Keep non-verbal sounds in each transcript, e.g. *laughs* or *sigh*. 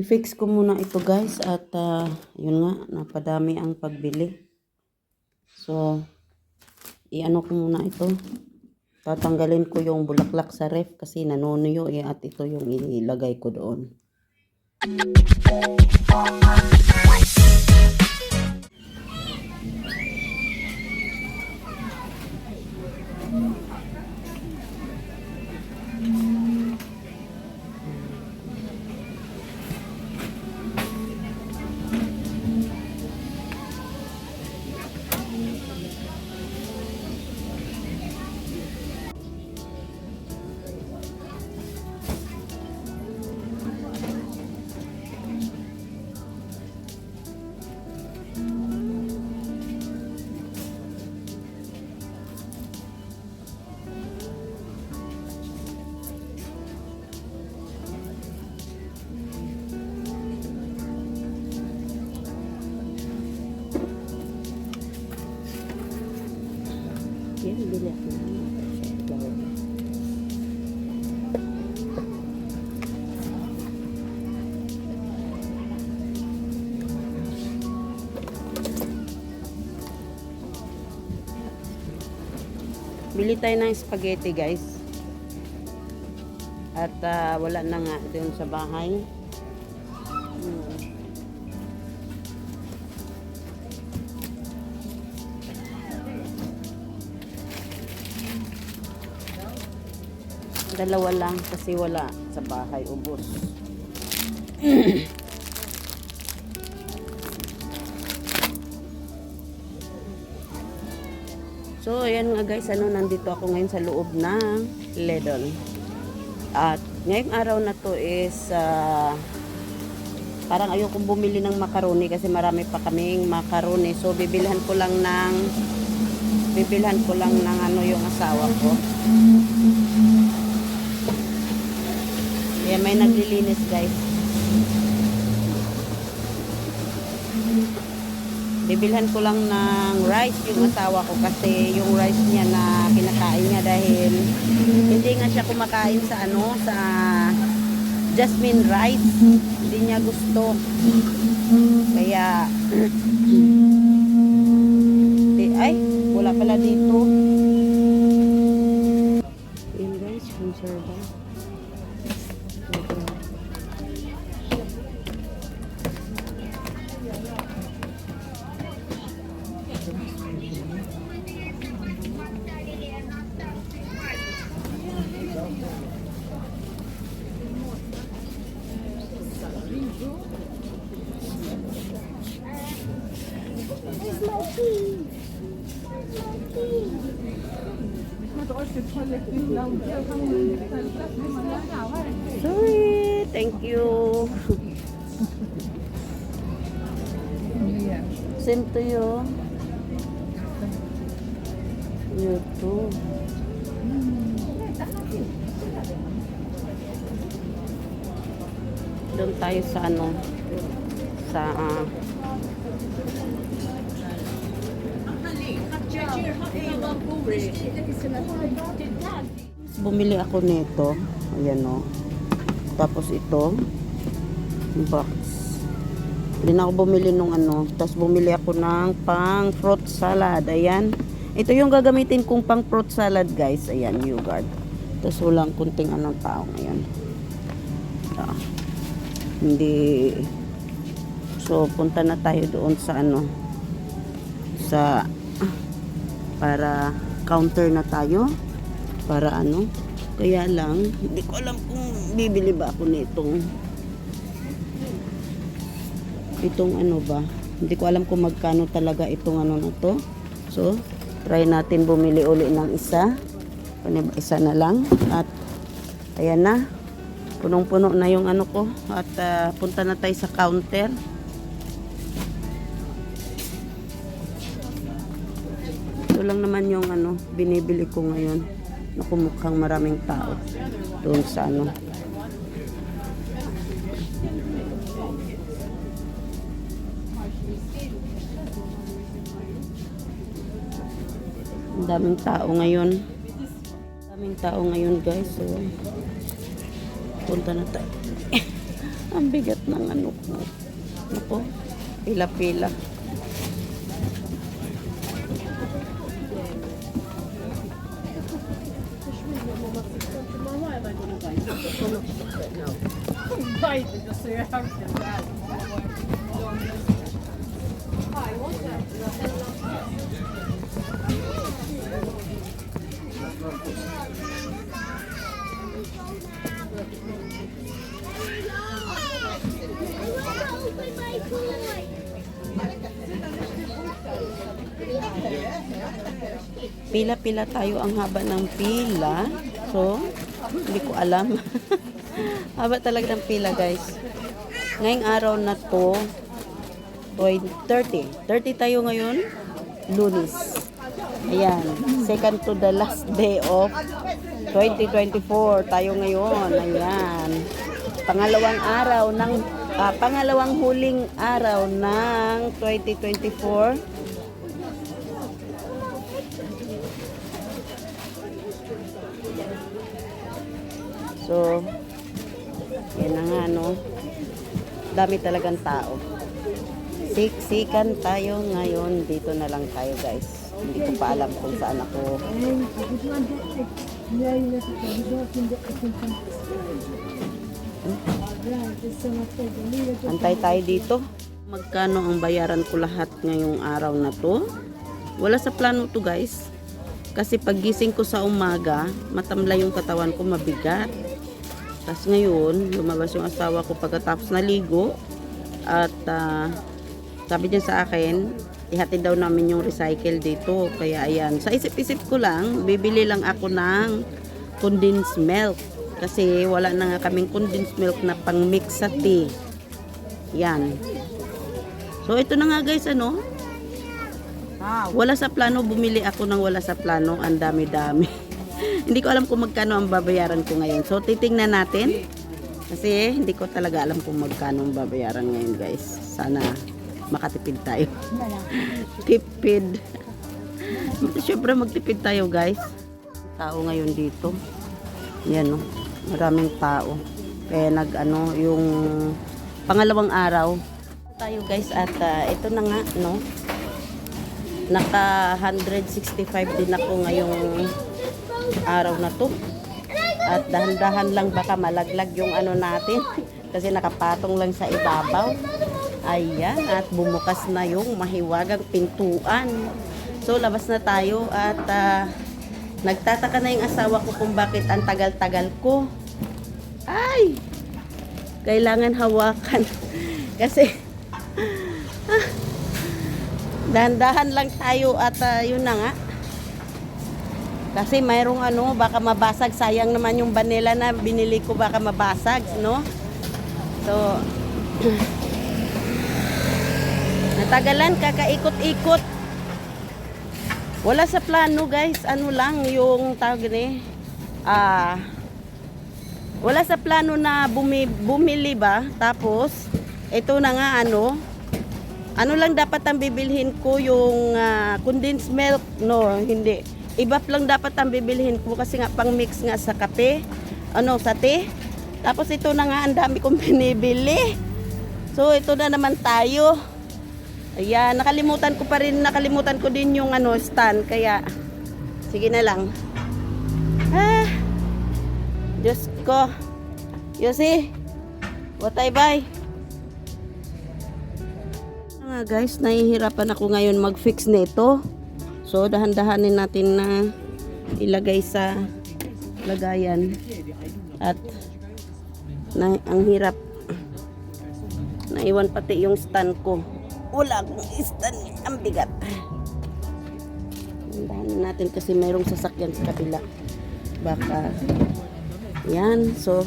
I-fix ko muna ito guys at ah, yun nga, napadami ang pagbili. So, i-ano ko muna ito. Tatanggalin ko yung bulaklak sa ref kasi nanunuyo eh at ito yung ilagay ko doon. Bili tayo ng spaghetti guys. At ah, wala na nga doon sa bahay. Hmm. Dalawa lang kasi wala sa bahay, ubos. *clears throat* so, ayan nga guys, ano, nandito ako ngayon sa loob ng Lidl. At ngayong araw na to is ah, parang ayokong bumili ng macaroni kasi marami pa kaming macaroni. So, bibilhan ko lang ng bibilhan ko lang ng ano yung asawa ko. Kaya may naglilinis guys. Bibilhan ko lang ng rice yung asawa ko kasi yung rice niya na kinakain niya dahil hindi nga siya kumakain sa ano sa jasmine rice. Hindi niya gusto. Kaya *clears throat* ay, wala pala dito. Sorry, thank you. Same to you. You too. Doon tayo sa ano, sa ah, bumili ako nito. Ayan o. Tapos ito. Box. Hindi na ako bumili nung ano. Tapos bumili ako ng pang fruit salad. Ayan. Ito yung gagamitin kong pang fruit salad guys. Ayan, yogurt. Tapos walang kunting anong tao ngayon. Ah. Hindi. So, punta na tayo doon sa ano. Sa para counter na tayo. Para ano? Kaya lang hindi ko alam kung bibili ba ako nitong itong ano ba. Hindi ko alam kung magkano talaga itong ano na to. So try natin bumili uli ng isa. Ano isa na lang. At ayan na. Punong puno na yung ano ko. At ah, punta na tayo sa counter Ito lang naman yung ano, binibili ko ngayon. Nakumukhang maraming tao doon sa ano. Ang daming tao ngayon. Daming tao ngayon guys. So, punta na tayo. *laughs* Ang bigat ng ano ko. Ako, pila-pila. Pila-pila tayo ang haba ng pila. So, hindi ko alam. *laughs* haba talaga ng pila, guys. Ngayong araw na to, 20, 30. 30 tayo ngayon, lunis. Ayan, second to the last day of 2024 tayo ngayon. Ayan. Pangalawang araw ng ah, pangalawang huling araw ng 2024. So, yan na nga, no? Dami talagang tao. Siksikan tayo ngayon. Dito na lang tayo, guys. Hindi ko pa alam kung saan ako. Antay tayo dito. Magkano ang bayaran ko lahat ngayong araw na to? Wala sa plano to, guys. Kasi paggising ko sa umaga, matamlay yung katawan ko, mabigat. Tapos ngayon, lumabas yung asawa ko pagkatapos naligo. At ah, sabi niya sa akin, ihatid daw namin yung recycle dito. Kaya ayan, sa isip-isip ko lang, bibili lang ako ng condensed milk. Kasi wala na nga kaming condensed milk na pang mix sa tea. Yan. So ito na nga guys, ano? Wala sa plano, bumili ako ng wala sa plano. Ang dami-dami. *laughs* hindi ko alam kung magkano ang babayaran ko ngayon. So, titingnan natin. Kasi hindi ko talaga alam kung magkano ang babayaran ngayon, guys. Sana makatipid tayo. *laughs* Tipid. *laughs* Siyempre, magtipid tayo, guys. Tao ngayon dito. Yan, no. Maraming tao. Kaya nag, ano, yung pangalawang araw. Tayo, guys, at ah, ito na nga, no. Naka 165 din ako ngayong araw na to. At dahan-dahan lang baka malaglag yung ano natin. Kasi nakapatong lang sa ibabaw. Ayan, at bumukas na yung mahiwagang pintuan. So, labas na tayo at ah, nagtataka na yung asawa ko kung bakit ang tagal-tagal ko. Ay! Kailangan hawakan. *laughs* Kasi, *laughs* dahan-dahan lang tayo at ah, yun na nga. Kasi mayroong ano, baka mabasag. Sayang naman yung vanilla na binili ko baka mabasag, no? So, *clears throat* natagalan, kakaikot-ikot. Wala sa plano, guys. Ano lang, yung tawag ni, ah, wala sa plano na bumi, bumili ba? Tapos, ito na nga ano, ano lang dapat ang bibilhin ko yung ah, condensed milk? No, hindi. Iba lang dapat ang bibilhin ko kasi nga pang mix nga sa kape. Ano, sa tea. Tapos ito na nga ang dami kong *laughs* binibili. So ito na naman tayo. Ayan, nakalimutan ko pa rin, nakalimutan ko din yung ano, stand. Kaya, sige na lang. Ah, Diyos ko. Yosi, what I buy? nga guys, nahihirapan ako ngayon mag-fix nito. So, dahan-dahanin natin na ilagay sa lagayan. At na, ang hirap. Naiwan pati yung stand ko. Wala akong stand. Ang bigat. Dahanin natin kasi mayroong sasakyan sa kabila. Baka yan. So,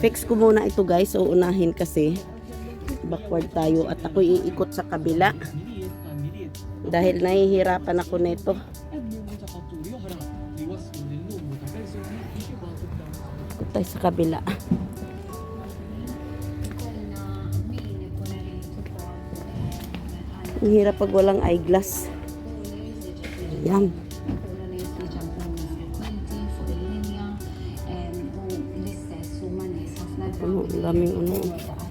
fix ko muna ito guys. So, unahin kasi backward tayo at ako iikot sa kabila dahil nahihirapan ako nito. Ikot tayo sa kabila. Ang hirap pag walang eyeglass. Yan. Ano, daming ano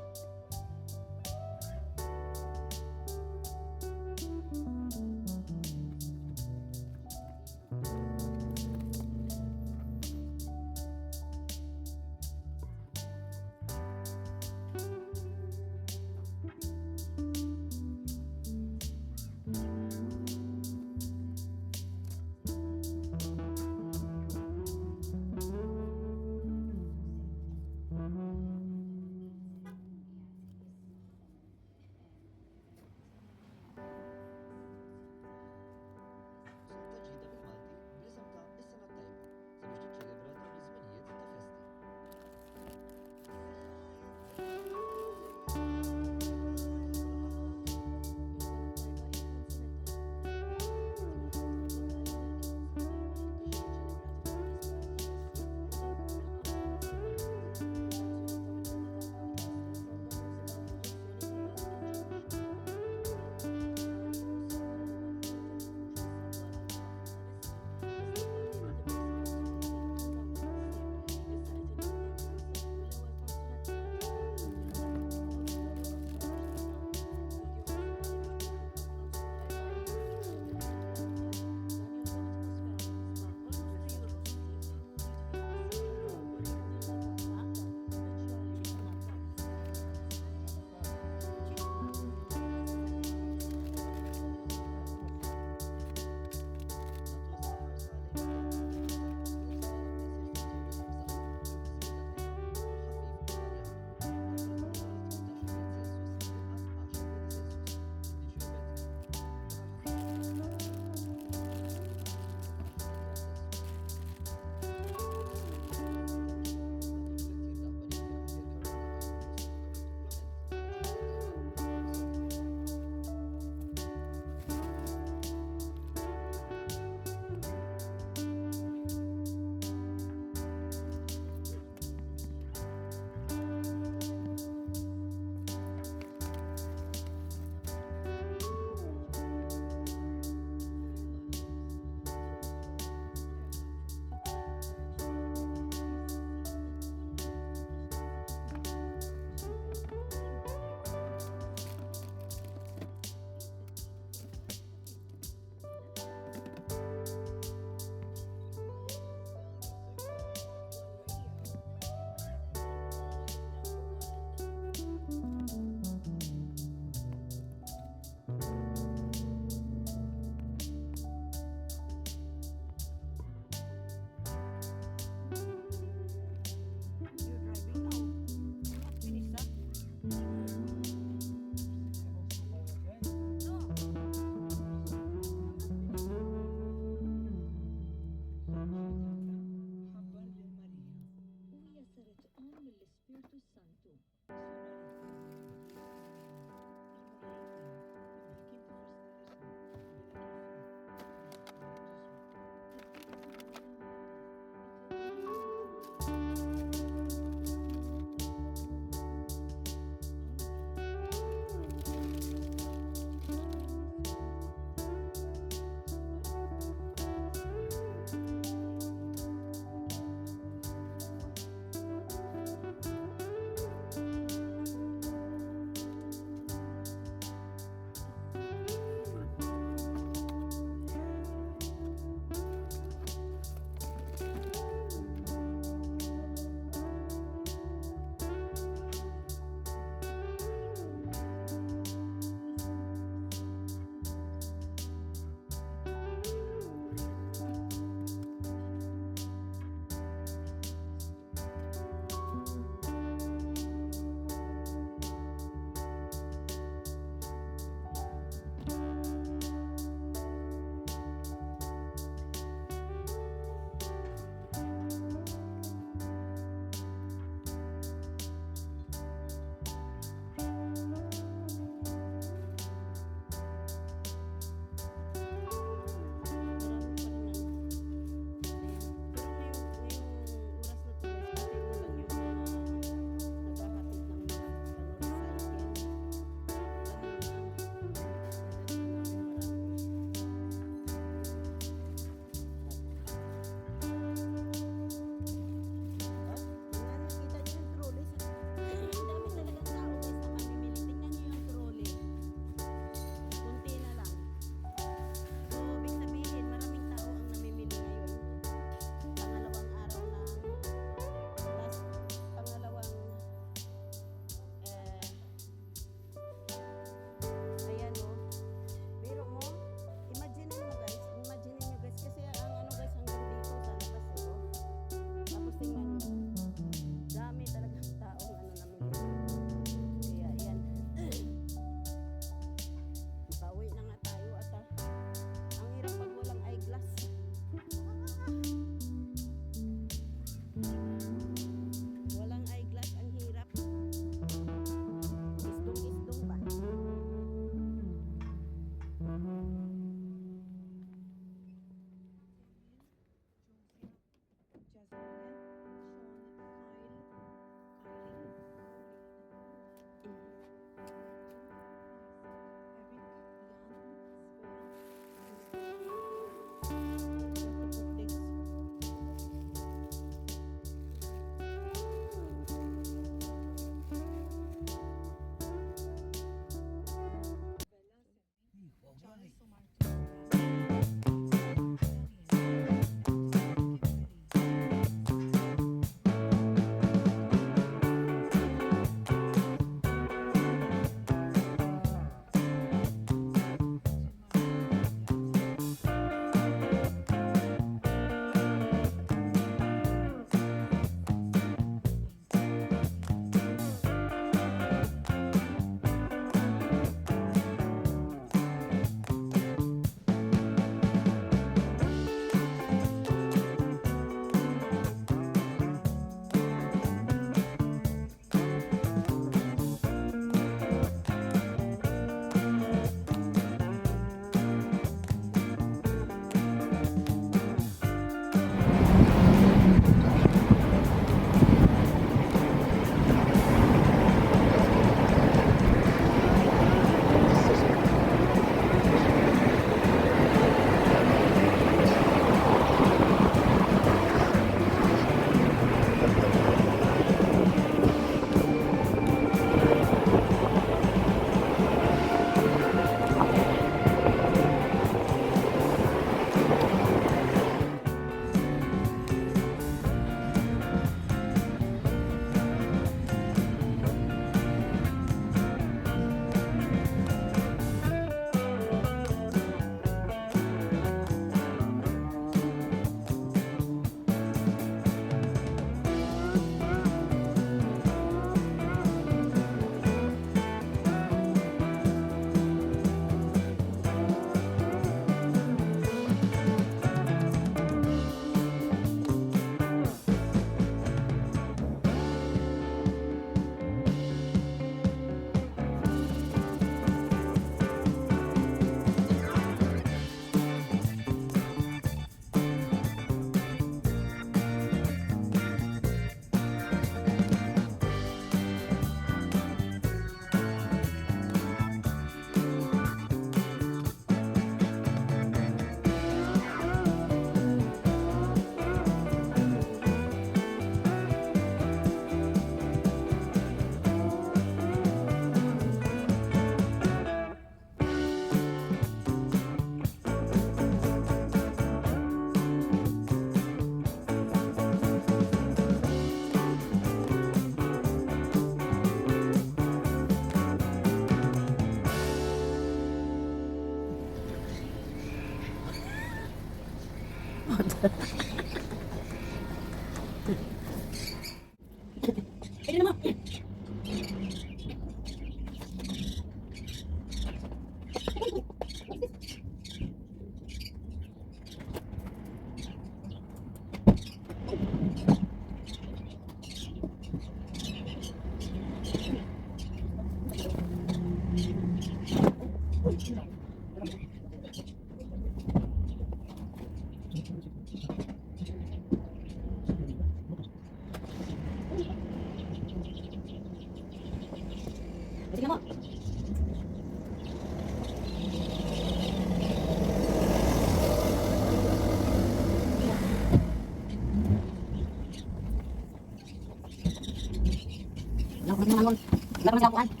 Tapos na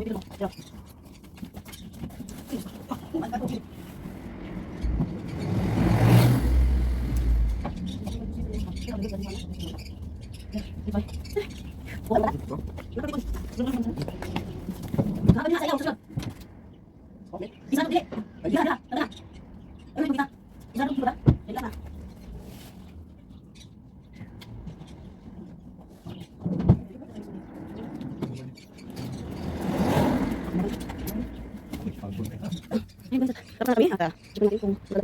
tem kami at uh, sabihin natin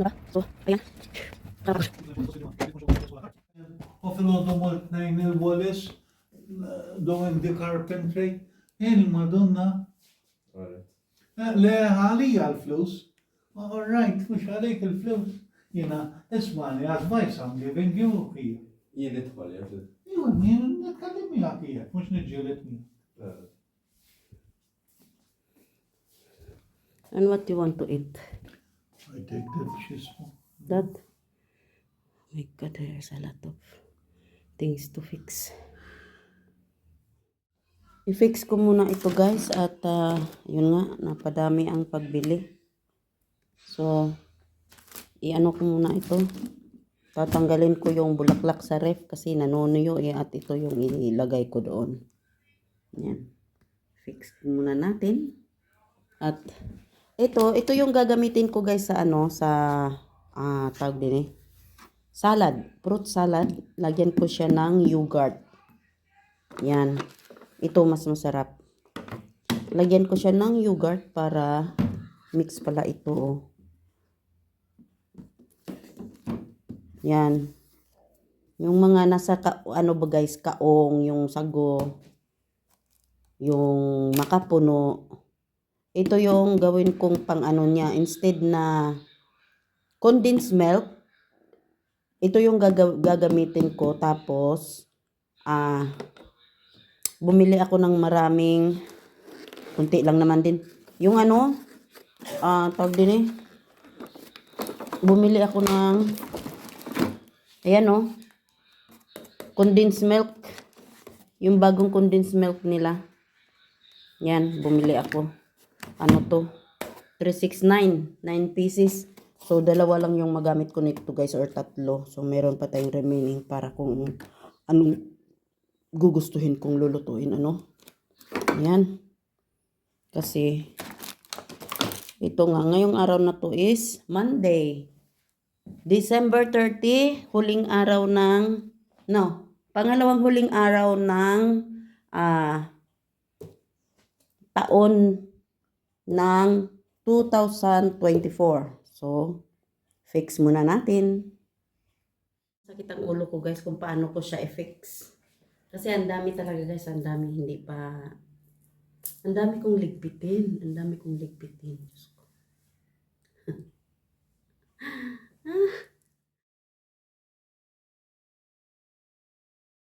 na the carpentry il-Madonna. Le għalija l-flus. All right, mux għalik il-flus. Jena, ismani, advice giving you here. Jien itħol, jgħu. Jgħu, jien nitkallim jgħak jgħak, mux nġilet And what do you want to eat? Take that xismu. Dad? Oh my God, there's a lot of things to fix. I-fix ko muna ito guys at ah, yun nga, napadami ang pagbili. So, i-ano ko muna ito. Tatanggalin ko yung bulaklak sa ref kasi nanunuyo eh, at ito yung ilagay ko doon. Yan. Fix muna natin. At ito, ito yung gagamitin ko guys sa ano, sa ah, tawag din eh. Salad, fruit salad. Lagyan ko siya ng yogurt. Yan. Ito mas masarap. Lagyan ko siya ng yogurt para mix pala ito. oh. Yan. Yung mga nasa ka, ano ba guys, kaong, yung sago, yung makapuno. Ito yung gawin kong pang ano niya. Instead na condensed milk, ito yung gaga- gagamitin ko. Tapos, ah, bumili ako ng maraming, kunti lang naman din. Yung ano, ah, tawag din eh. Bumili ako ng, ayan oh, condensed milk. Yung bagong condensed milk nila. Yan, bumili ako. Ano to? 369, 9 pieces. So, dalawa lang yung magamit ko nito guys or tatlo. So, meron pa tayong remaining para kung anong gugustuhin kong lulutuin. Ano? Ayan. Kasi, ito nga, ngayong araw na to is Monday. December 30, huling araw ng, no, pangalawang huling araw ng, ah, taon ng 2024. So, fix muna natin. Sakit ang ulo ko guys kung paano ko siya i-fix. Kasi ang dami talaga guys, ang dami hindi pa, ang dami kong ligpitin, ang dami kong ligpitin. Diyos ko. *laughs* ah.